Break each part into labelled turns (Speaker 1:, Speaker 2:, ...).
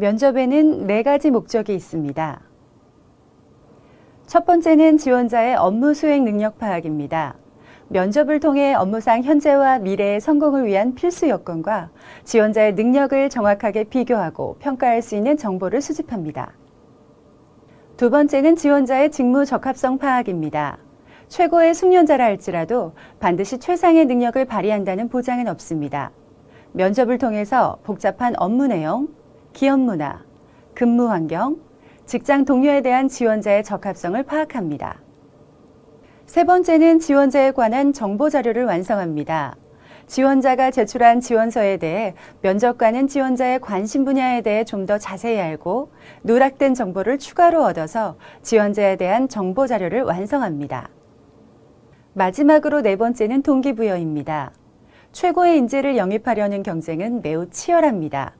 Speaker 1: 면접에는 네 가지 목적이 있습니다. 첫 번째는 지원자의 업무 수행 능력 파악입니다. 면접을 통해 업무상 현재와 미래의 성공을 위한 필수 여건과 지원자의 능력을 정확하게 비교하고 평가할 수 있는 정보를 수집합니다. 두 번째는 지원자의 직무 적합성 파악입니다. 최고의 숙련자라 할지라도 반드시 최상의 능력을 발휘한다는 보장은 없습니다. 면접을 통해서 복잡한 업무 내용, 기업 문화, 근무 환경, 직장 동료에 대한 지원자의 적합성을 파악합니다. 세 번째는 지원자에 관한 정보 자료를 완성합니다. 지원자가 제출한 지원서에 대해 면접관은 지원자의 관심 분야에 대해 좀 더 자세히 알고 누락된 정보를 추가로 얻어서 지원자에 대한 정보 자료를 완성합니다. 마지막으로 네 번째는 동기부여입니다. 최고의 인재를 영입하려는 경쟁은 매우 치열합니다.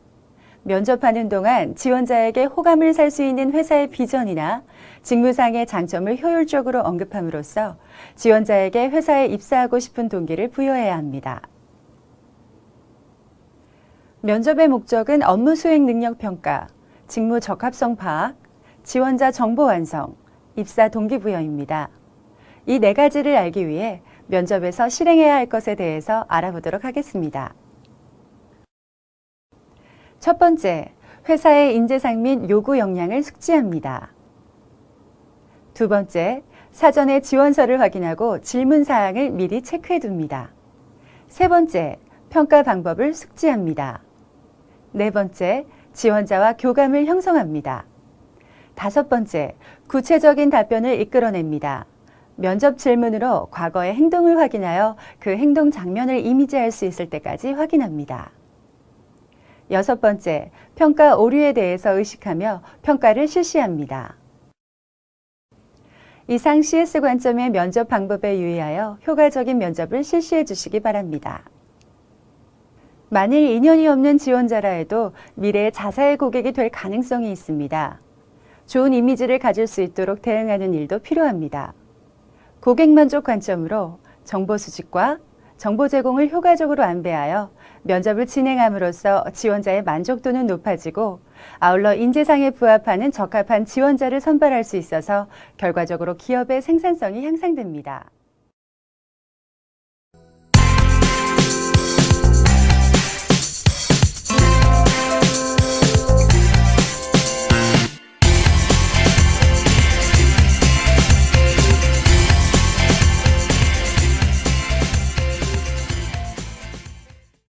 Speaker 1: 면접하는 동안 지원자에게 호감을 살 수 있는 회사의 비전이나 직무상의 장점을 효율적으로 언급함으로써 지원자에게 회사에 입사하고 싶은 동기를 부여해야 합니다. 면접의 목적은 업무 수행 능력 평가, 직무 적합성 파악, 지원자 정보 완성, 입사 동기부여입니다. 이 네 가지를 알기 위해 면접에서 실행해야 할 것에 대해서 알아보도록 하겠습니다. 첫 번째, 회사의 인재상 및 요구 역량을 숙지합니다. 두 번째, 사전에 지원서를 확인하고 질문 사항을 미리 체크해 둡니다. 세 번째, 평가 방법을 숙지합니다. 네 번째, 지원자와 교감을 형성합니다. 다섯 번째, 구체적인 답변을 이끌어냅니다. 면접 질문으로 과거의 행동을 확인하여 그 행동 장면을 이미지할 수 있을 때까지 확인합니다. 여섯 번째, 평가 오류에 대해서 의식하며 평가를 실시합니다. 이상 CS 관점의 면접 방법에 유의하여 효과적인 면접을 실시해 주시기 바랍니다. 만일 인연이 없는 지원자라 해도 미래의 자사의 고객이 될 가능성이 있습니다. 좋은 이미지를 가질 수 있도록 대응하는 일도 필요합니다. 고객 만족 관점으로 정보 수집과 정보 제공을 효과적으로 안배하여 면접을 진행함으로써 지원자의 만족도는 높아지고 아울러 인재상에 부합하는 적합한 지원자를 선발할 수 있어서 결과적으로 기업의 생산성이 향상됩니다.